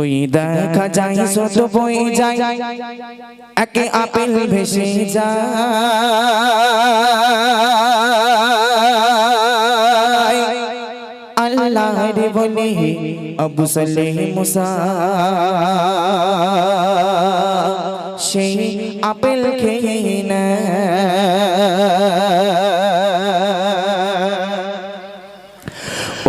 ওই দেখা যায় শত বই যায় একে আপেল ভেসে যায়। আল্লাহ রে বলে, আবু সালে মুসা। সেই আপেল খেয়ে না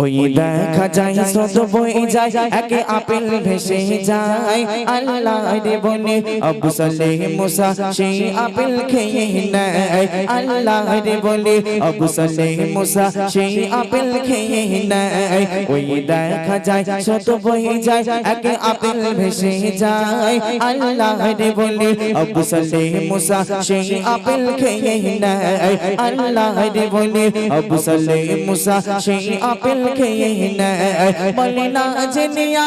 ওই দেখা যায় শত বই যায়, একে আপেল ভেসে যায়। আল্লাহ রে বলে আবু সালেহ মুসা, সেই আপেল খেয়ে নেয়। আল্লাহ রে বলে আবু সালেহ মুসা, সেই আপেল খেয়ে নেয়। ওই দেখা যায় শত বই যায়, একে আপেল ভেসে যায়। আল্লাহ রে বলে আবু সালেহ মুসা, সেই আপেল খেয়ে নেয়। আল্লাহ রে বলে আবু সালেহ মুসা, সেই আপেল নেয় বলে না জেনিয়া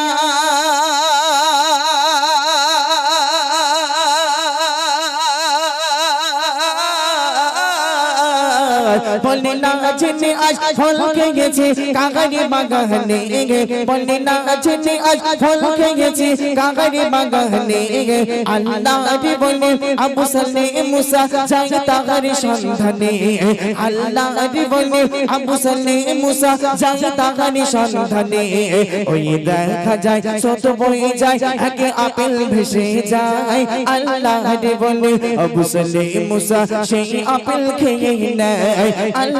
বলে না জেনে আজ ফল খেয়েছে কাগারি বাগানে বলে না জেনে আজ ফল খেয়েছে কাগারি বাগানে আল্লাহ রে বলে আবু সালে মুসা যাই তাগার সন্ধানে আল্লাহ রে বলে আবু সালে মুসা যাই তাগার সন্ধানে ওই দেখা যায় শত বই যায়, একে আপেল ভেসে যায়। আল্লাহ রে বলে আবু সালে মুসা সেই আপেল খেয়ে নেয়। নদীর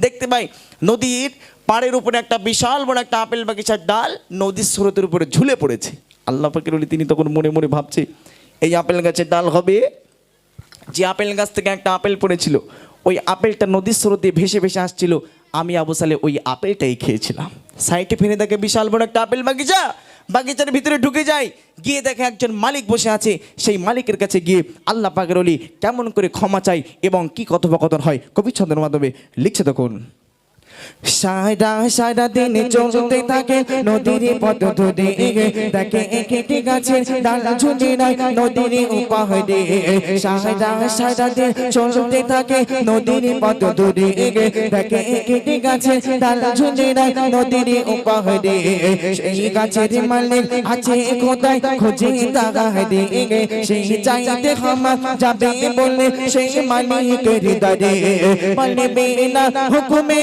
দেখতে পাই নদীর পাড়ের উপরে একটা বিশাল বড় একটা আপেল বাগিচার ডাল নদীর স্রোতের উপরে ঝুলে পড়েছে। আল্লাহ পাকের অলি তিনি তখন মনে মনে ভাবছে এই আপেল গাছের ডাল হবে? যে আপেল গাছ থেকে একটা আপেল পড়েছিল ওই আপেলটা নদীর স্রোতে ভেসে ভেসে আসছিল। আমি আবু সালে ওই আপেলটাই খেয়েছিলাম। সাইটে ফিরে দেখে বিশাল বড় একটা আপেল বাগিচা। বাগিচার ভিতরে ঢুকে যায়। গিয়ে দেখে একজন মালিক বসে আছে। সেই মালিকের কাছে গিয়ে আল্লাহ পাকের অলি কেমন করে ক্ষমা চাই এবং কি কথোপকথন হয় কবি ছন্দের মাধ্যমে লিখছে তখন সারা সারা দিন চলতে থাকে নদীর পথ ধরে দেখে একটি গাছের ডাল ঝুলে নাই নদীর উপাহরে সারা সারা দিন চলতে থাকে নদীর পথ ধরে দেখে একটি গাছের ডাল ঝুলে নাই নদীর উপাহরে সেই গাছের মালিক আছে কোথায় খোঁজে তাগারে সেই চাইতে ক্ষমা যাবে বলে সেই মালিকের দারে বলবে না হুকুমে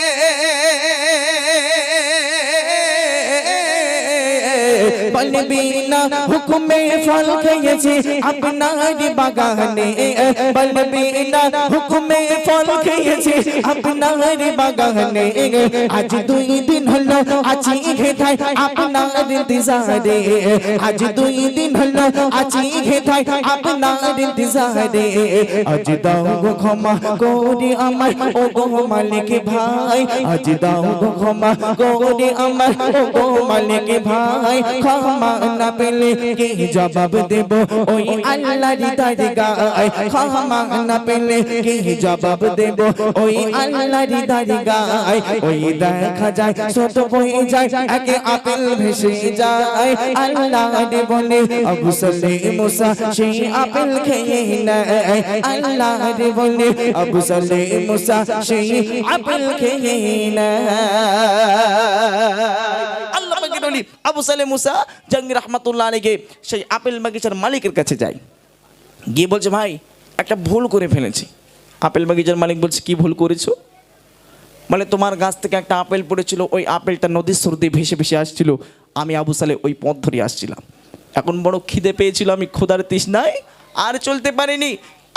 বলবি না হুকুমে ফল খেয়েছে আপনার বাগানে। বলবি না হুকুমে ফল খেয়েছে আপনার বাগানে। আজ দুই দিন হলো আছি ঘেটাই আপনার ইন্তজারে। আজ দুই দিন হলো আছি ঘেটাই আপনার ইন্তজারে। আজ দাও গো ক্ষমা করে আমার ও গো মালিক ভাই। আজ দাও গো ক্ষমা করে আমার ও গো মালিক ভাই। ক্ষমা না পেলে কি জবাব দেব? ওই আল্লাহর দরগায় ক্ষমা না পেলে কি জবাব দেব? ওই আল্লাহর দরগায় ওই দেখা যায়, ছোট বই যায়, একে আপেল ভেসে যায়। আল্লাহ বলে, আবু সালে মুসা সেই আপেল খেয়ে নেয়। আল্লাহ বলে, আবু সালে মুসা সেই আপেল খেয়ে নেয়। আল্লাহ পাকের অলি আবু সালে মুসা, জাহাঙ্গীর রহমতুল্লাহ আলীকে সেই আপেল বাগিচার মালিকের কাছে যায়। গিয়ে বলছে, ভাই, একটা ভুল করে ফেলেছি। আপেল বাগিচার মালিক বলছে, কি ভুল করেছ? মানে তোমার গাছ থেকে একটা আপেল পড়েছিল, ওই আপেলটা নদীর স্রোতে ভেসে ভেসে আসছিল। আমি আবু সালে ওই পথ ধরে আসছিলাম। এখন বড় খিদে পেয়েছিল, আমি ক্ষুধার তৃষ্ণায় আর চলতে পারিনি।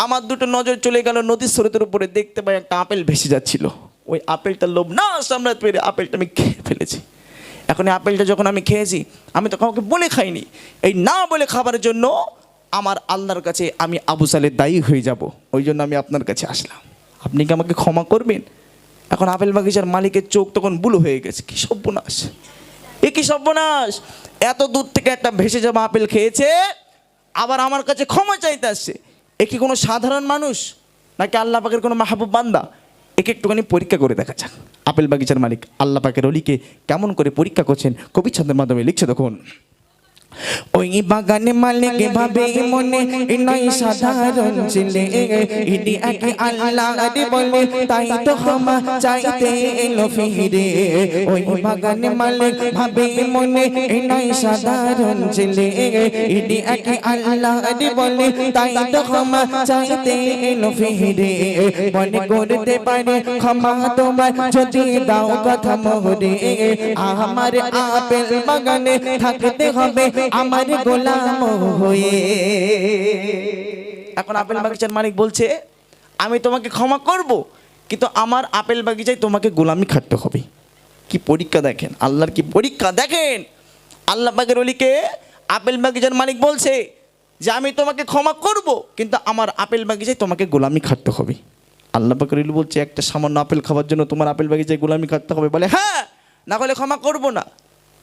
আমার দুটো নজর চলে গেল, নদীর স্রোতের উপরে দেখতে পাই একটা আপেল ভেসে যাচ্ছিল। ওই আপেলটা লোভ না সামলাতে পেরে আপেলটা আমি খেয়ে ফেলেছি। এখন এই আপেলটা যখন আমি খেয়েছি, আমি তো কাউকে বলে খাইনি। এই না বলে খাবার জন্য আমার আল্লাহর কাছে আমি আবু সালের দায়ী হয়ে যাব। ওই জন্য আমি আপনার কাছে আসলাম। আপনি কি আমাকে ক্ষমা করবেন? এখন আপেল বাগিচার মালিকের চোখ তখন বুলো হয়ে গেছে। কি সর্বনাশ। এ কি সর্বনাশ। এত দূর থেকে একটা ভেসে যাওয়া আপেল খেয়েছে, আবার আমার কাছে ক্ষমা চাইতে আসছে। এ কি কোনো সাধারণ মানুষ? নাকি আল্লাহ পাকের কোনো মাহবুব বান্দা? একে একটুখানি পরীক্ষা করে দেখা যাক আপেল বাগিচার মালিক আল্লাহ পাকের অলিকে কেমন করে পরীক্ষা করছেন কবির ছন্দের মাধ্যমে লিখছে তখন ওই বাগানে মালিক ভাবে মনে নয় সাধারণ ছেলে ইডি আগে আল্লাহ বলে তাই তো ক্ষমা চাইতে এলো ফিরে ওই বাগানে মালিক ভাবে মনে নয় সাধারণ ছেলে ইডি আগে আল্লাহ বলে তাই তো ক্ষমা চাইতে এলো ফিরে মনে করতে পারে ক্ষমা তোমার যদি দাও কথা মোহরে আমার আপেল বাগানে থাকতে হবে আমার গোলাম হয়ে। এখন আপেল বাগিচার মালিক বলছে আমি তোমাকে ক্ষমা করব কিন্তু আমার আপেল বাগিচায় তোমাকে গোলামি খাটতে হবে। কি পরীক্ষা দেখেন? আল্লাহর কি পরীক্ষা দেখেন? আল্লাহ পাকের অলিকে আপেল বাগিচার মালিক বলছে যে আমি তোমাকে ক্ষমা করব কিন্তু আমার আপেল বাগিচায় তোমাকে গোলামি খাটতে হবে। আল্লাহ অলি বলছে একটা সামান্য আপেল খাওয়ার জন্য তোমার আপেল বাগিচায় গোলামি খাটতে হবে। বলে হ্যাঁ না হলে ক্ষমা করব না।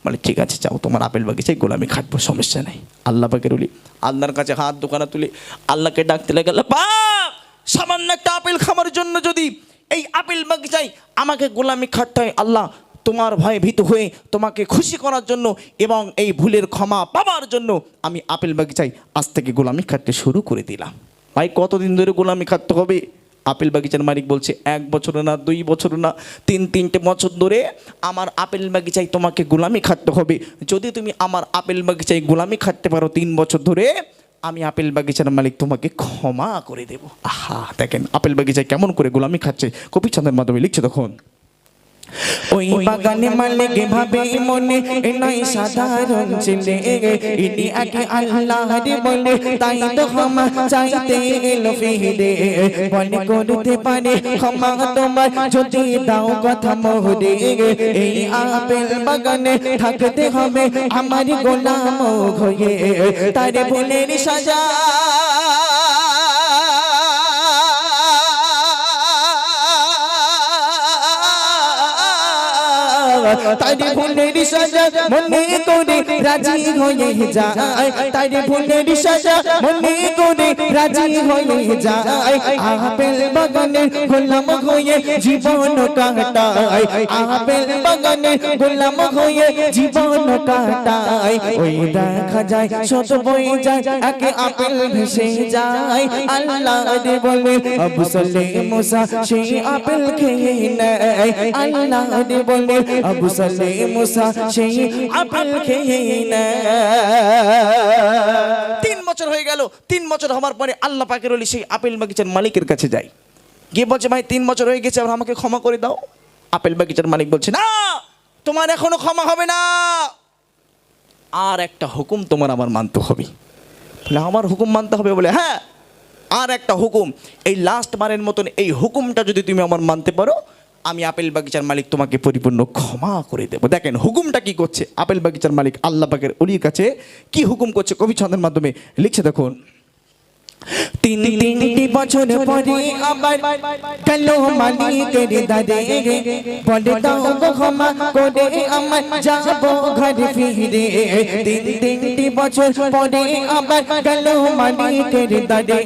মানে ঠিক আছে, যাও, তোমার আপেল বাগিচায় গোলামি খাটবো, সমস্যা নেই। আল্লাহ পাকের উলি, আল্লাহর কাছে হাত দোকানা তুলে, আল্লাহকে ডাকতে লাগে পাক, সামান্য একটা আপেল খাবার জন্য যদি এই আপেল বাগিচায় আমাকে গোলামি খাটতে হয়, আল্লাহ তোমার ভয়ে ভীত হয়ে তোমাকে খুশি করার জন্য এবং এই ভুলের ক্ষমা পাওয়ার জন্য আমি আপেল বাগিচায় আজ থেকে গোলামি খাটতে শুরু করে দিলাম। ভাই, কতদিন ধরে গোলামি খাটতে হবে? আপেল বাগিচার মালিক বলছে, এক বছর না, দুই বছর না, তিন, তিনটে বছর ধরে আমার আপেল বাগিচায় তোমাকে গোলামি খাটতে হবে। যদি তুমি আমার আপেল বাগিচায় গোলামি খাটতে পারো তিন বছর ধরে, আমি আপেল বাগিচার মালিক তোমাকে ক্ষমা করে দেব। আহা, দেখেন, আপেল বাগিচায় কেমন করে গোলামি খাচ্ছে কবিচন্দ্রের মাধ্যমে লিখছে তখন ওই বাগানে মালিক ভাবে মনে নয় সাধারণ ছেলে ইডি আগে আল্লাহ বলে, তাই তো ক্ষমা চাইতে এলো ফিরে। মনে করতে পারে, ক্ষমা তোমার যদি দাও কথা মোহরে। এই আপেল বাগানে থাকতে হবে আমার গোলাম হয়ে। তারে ভুলের সাজা তারে ভুলের সাজা মনে করে রাজি হয়ে যায়। তারে ভুলের সাজা মনে করে রাজি হয়ে যায়। আপেল বাগানে গোলাম হয়ে জীবন কাটায়। আপেল বাগানে গোলাম হয়ে জীবন কাটায়। ওই দেখা যায় শত বই যায়, একে আপেল ভেসে যায়। আল্লাহ রে বলে, আবু সালে মুসা, সেই আপেল খেয়ে নেয়। আল্লাহ রে বলে আবু সালে তিন বছর হয়ে গেল, তিন বছর হওয়ার পরে আল্লাহ পাকের অলি সেই আপেল বাগিচার মালিকের কাছে যায়। গিয়ে বলছে, ভাই, তিন বছর হয়ে গেছে আবার আমাকে ক্ষমা করে দাও। আপেল বাগিচার মালিক বলছে, না, তোমার এখনও ক্ষমা হবে না। আর একটা হুকুম তোমার আমার মানতে হবে। বলে, আমার হুকুম মানতে হবে? বলে হ্যাঁ আর একটা হুকুম। এই লাস্ট বারের মতন এই হুকুমটা যদি তুমি আমার মানতে পারো আমি আপেল বাগিচার মালিক, তোমাকে পরিপূর্ণ ক্ষমা করে দেবো। দেখেন, হুকুমটা কি করছে? আপেল বাগিচার মালিক আল্লাহ পাকের অলির কাছে কি হুকুম করছে? কবি ছন্দের মাধ্যমে লিখছে দেখুন তিন তিনটি বছর পরে আবার গেল মালিকের দাদে। বলে দাও গো ক্ষমা করে আমার যাব ঘরে ফিরে। তিন তিনটি বছর পরে আবার গেল মালিকের দাদে।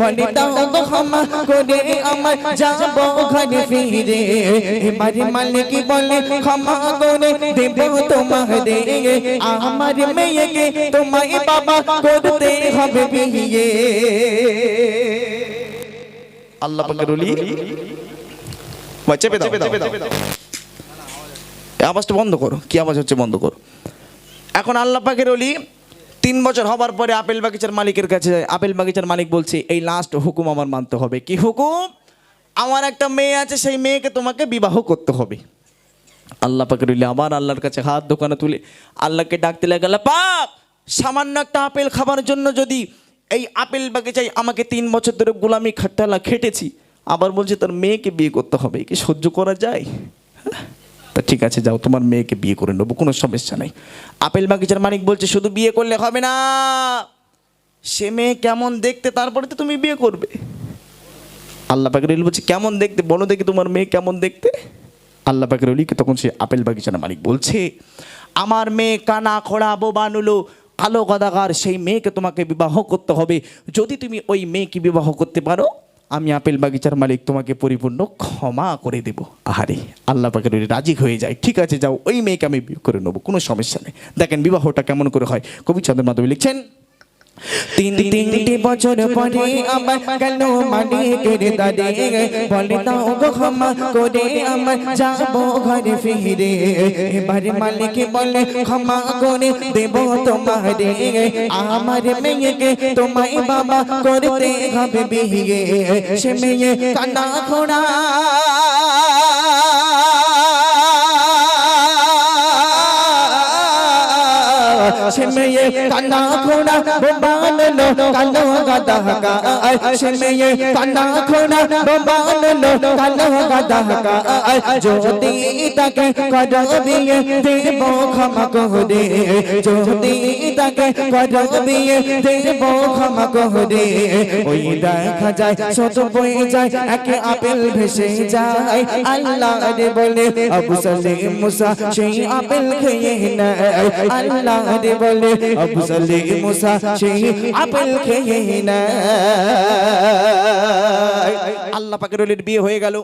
বলে দাও গো ক্ষমা করে আমার যাব ঘরে ফিরে। এবারে মালিক বলে ক্ষমা করে দেব তোমারে আমার মেয়েকে তোমায় বাবা করতে হবে বিয়ে। আল্লাহ পাকের অলি ভাই, চেপে দাও। চেপে দাও এই আওয়াজটা বন্ধ করো। কি আওয়াজ হচ্ছে বন্ধ করো। এখন আল্লাহ পাকের অলি তিন বছর হবার পরে আপেল বাগিচার মালিকের কাছে যায়। আপেল বাগিচার মালিক বলছে এই লাস্ট হুকুম আমার মানতে হবে। কি হুকুম? আমার একটা মেয়ে আছে সেই মেয়েকে তোমাকে বিবাহ করতে হবে। আল্লাহ পাকের অলি আবার আল্লাহর কাছে হাত দোকানে তুলে আল্লাহকে ডাকতে লাগে আল্লাহ পাক সামান্য একটা আপেল খাবার জন্য যদি এই আপেল বাগিচায় আমাকে তিন বছর ধরে গোলামি খাটালা খেটেছি। আবার বলছে, তার মেয়েকে বিয়ে করতে হবে, কি সহ্য করা যায়? হ্যাঁ? তা ঠিক আছে, যাও, তোমার মেয়েকে বিয়ে করে নেব, কোনো সমস্যা নেই। আপেল বাগিচার মালিক বলছে, শুধু বিয়ে করলে হবে না। সে মেয়ে কেমন দেখতে, তারপরে তো তুমি বিয়ে করবে। আল্লাহ পাকের বলছে, কেমন দেখতে? বলো দেখি তোমার মেয়ে কেমন দেখতে? আল্লাহ পাকের তখন সে আপেল বাগিচার মালিক বলছে, আমার মেয়ে কানা খোড়া বোবানুলো কালো গদাগার সেই মেয়েকে তোমাকে বিবাহ করতে হবে। যদি তুমি ওই মেয়েকে বিবাহ করতে পারো, আমি আপেল বাগিচার মালিক তোমাকে পরিপূর্ণ ক্ষমা করে দেব। আহারে, আল্লাহ পাকের রাজি হয়ে যায়। ঠিক আছে, যাও, ওই মেয়েকে আমি করে নেব, কোনো সমস্যা নেই। দেখেন বিবাহটা কেমন করে হয়। কবি চন্দ্র মাধবী লিখছেন তিন তিনটি বছর পরে আমার কেন মালিকের দাদে বলে গো ক্ষমা করে আমার যাব ঘরে ফিরে। এবার মালিক বলে ক্ষমা করে দেব তোমারে। আমার মেয়েকে তোমায় বাবা করতে হবে বিয়ে। সে মেয়ে কান্না খোড়া সে মেয়ে কান্না খোড়া বানানো কালো গাদা গায় সে মেয়ে কান্না খোড়া বানানো কালো গাদা গায় যদি তাকে করবি দেব ক্ষমা করে যদি তাকে করবি দেব ক্ষমা করে ওই দেখা যায় শত বয়ে যায় একে আপেল ভেসে যায় আল্লাহ রে বলে আবু সালিম মুসা সেই আপেল খেয়ে নেয় আল্লাহ রে বলে সালিম মুসা সেই আপেল খেয়ে নেয় আল্লাহ পাকের ওলির বিয়ে হয়ে গেল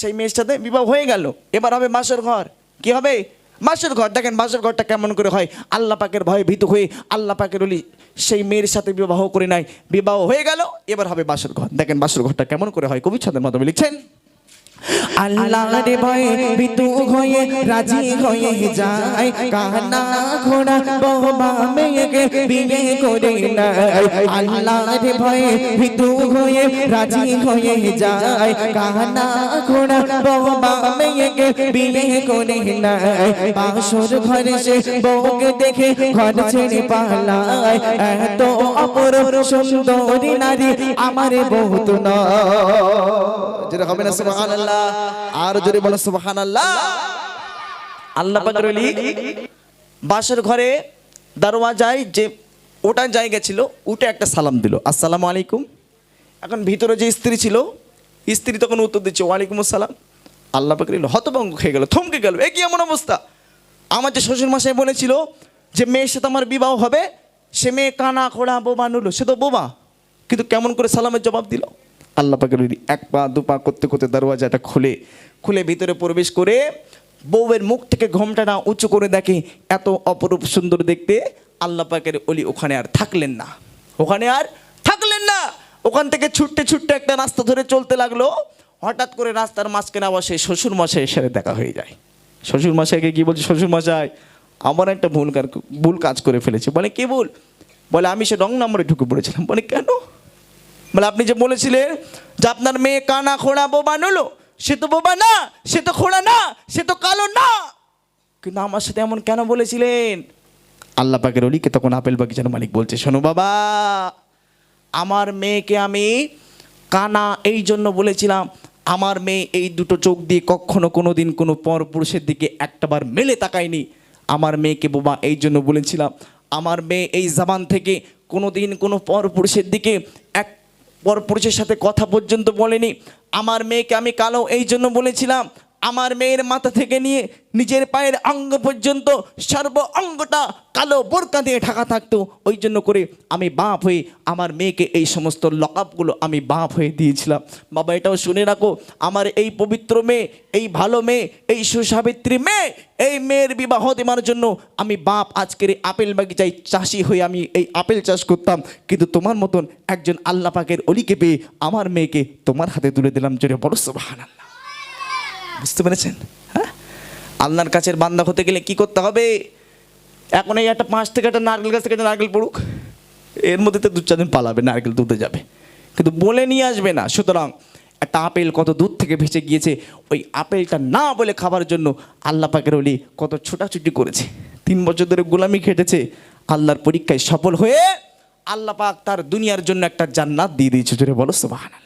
সেই মেয়ের সাথে বিবাহ হয়ে গেল এবার হবে মাসের ঘর কি হবে মাসের ঘর দেখেন মাসের ঘরটা কেমন করে হয়? আল্লাহ পাকের ভয়ে ভীত হয়ে আল্লাহ পাকের ওলি সেই মেয়ের সাথে বিবাহ করে নাই। বিবাহ হয়ে গেল, এবার হবে বাসর ঘর। দেখেন বাসর ঘরটা কেমন করে হয়? কবি ছাদের মাধ্যমে লিখছেন। আল্লাহর ভয়ে বিতু হয়ে রাজি হয়ে যায়। কানা ঘোড়া বহমা মেয়েকে বিয়ে করে নেয়। আল্লাহর ভয়ে বিতু হয়ে রাজি হয়ে যায়। কানা ঘোড়া বহমা মেয়েকে বিয়ে করে নেয়। বাসর ঘরে সে বউকে দেখে ঘর ছেড়ে পালায়। এত অপর সুন্দরী নারী আমার বহুত নয়। যেটা হবে সুবহানাল্লাহ। আর জোরে বলো সুবহানাল্লাহ। আল্লাহ পাকের ওলি বাসর ঘরে দরওয়াজায় যে ওটা জায়গা ছিল, উঠে একটা সালাম দিল। আসসালামু আলাইকুম। এখন ভিতরে যে স্ত্রী ছিল, স্ত্রী তখন উত্তর দিচ্ছে, ওয়ালাইকুম আসসালাম। আল্লাহ পাকের হতভঙ্গ খেয়ে গেল, থমকে গেল। এ কি এমন অবস্থা? আমার যে শ্বশুর মশাই বলেছিল যে মেয়ের সাথে আমার বিবাহ হবে, সে মেয়ে কানা, খোড়া বোবা নুলো সে তো বোবা কিন্তু কেমন করে সালামের জবাব দিল? আল্লাহ পাকের এক পা, দু পা করতে করতে দরওয়াজাটা খুলে খুলে ভিতরে প্রবেশ করে বউয়ের মুখ থেকে ঘোমটাটা উঁচু করে দেখে এত অপরূপ সুন্দর দেখতে আল্লাহ পাকের ওলি ওখানে আর থাকলেন না। ওখানে আর থাকলেন না। ওখান থেকে ছুটতে ছুটতে একটা রাস্তা ধরে চলতে লাগল। হঠাৎ করে রাস্তার মাঝখানে আবার সেই শ্বশুর সাথে দেখা হয়ে যায়। শ্বশুর মশাইকে কি বলছে? শ্বশুর মশাই আমার একটা ভুল ভুল কাজ করে ফেলেছে। বলে, কে ভুল? বলে, আমি সে রং নম্বরে ঢুকে পড়েছিলাম। বলে, কেন? বলে, আপনি যে বলেছিলেন যে আপনার মেয়ে কানা খোড়া বোবা নলো, সে তো বোবা না, সে তো খোড়া না, সে তো কালো না। কিন্তু আমার সাথে এমন কেন বলেছিলেন? আল্লাহ পাকের অলিকে তখন আপেল বাগিচার মালিক বলছে, শোনো বাবা, আমার মেয়েকে আমি কানা এই জন্য বলেছিলাম, আমার মেয়ে এই দুটো চোখ দিয়ে কখনো কোনো দিন কোনো পর পুরুষের দিকে একটাবার মেলে তাকায়নি। আমার মেয়েকে বোবা এই জন্য বলেছিলাম, আমার মেয়ে এই জাবান থেকে কোনো দিন কোনো পর পুরুষের দিকে এক পর পুরুষের সাথে কথা পর্যন্ত বলেনি। আমার মেয়েকে আমি কালো এই জন্য বলেছিলাম আমার মেয়ের মাথা থেকে নিয়ে নিজের পায়ের অঙ্গ পর্যন্ত সর্ব অঙ্গটা কালো বোরকা দিয়ে ঢাকা থাকতো, ওই জন্য করে আমি বাপ হয়ে আমার মেয়েকে এই সমস্ত লকআপগুলো আমি বাপ হয়ে দিয়েছিলাম। বাবা, এটাও শুনে রাখো, আমার এই পবিত্র মেয়ে, এই ভালো মেয়ে, এই সুসাবিত্রী মেয়ে, এই মেয়ের বিবাহ দেওয়ার জন্য আমি বাপ আজকের এই আপেল বাগিচায় চাষি হয়ে আমি এই আপেল চাষ করতাম। কিন্তু তোমার মতন একজন আল্লাহ পাকের অলিকে পেয়ে আমার মেয়েকে তোমার হাতে তুলে দিলাম। জোরে বড় সুবাহান আল্লাহ বুঝতে হ্যাঁ? আল্লাহর কাছের বান্দা হতে গেলে কি করতে হবে? এখন এই একটা পাঁচ থেকে একটা নারকেল গাছ থেকে একটা নারকেল পড়ুক, এর মধ্যে তো দু চার দিন পালাবে, নারকেল তুলতে যাবে। কিন্তু বলে নিয়ে আসবে না। সুতরাং একটা আপেল কত দূর থেকে ভেসে গিয়েছে, ওই আপেলটা না বলে খাবার জন্য আল্লাহ পাকের ওলি কত ছোটাছুটি করেছে। তিন বছর ধরে গোলামি খেটেছে, আল্লাহর পরীক্ষায় সফল হয়ে আল্লাহ পাক তার দুনিয়ার জন্য একটা জান্নাত দিয়ে দিয়েছে। জোরে বলো, সুবহানাল্লাহ।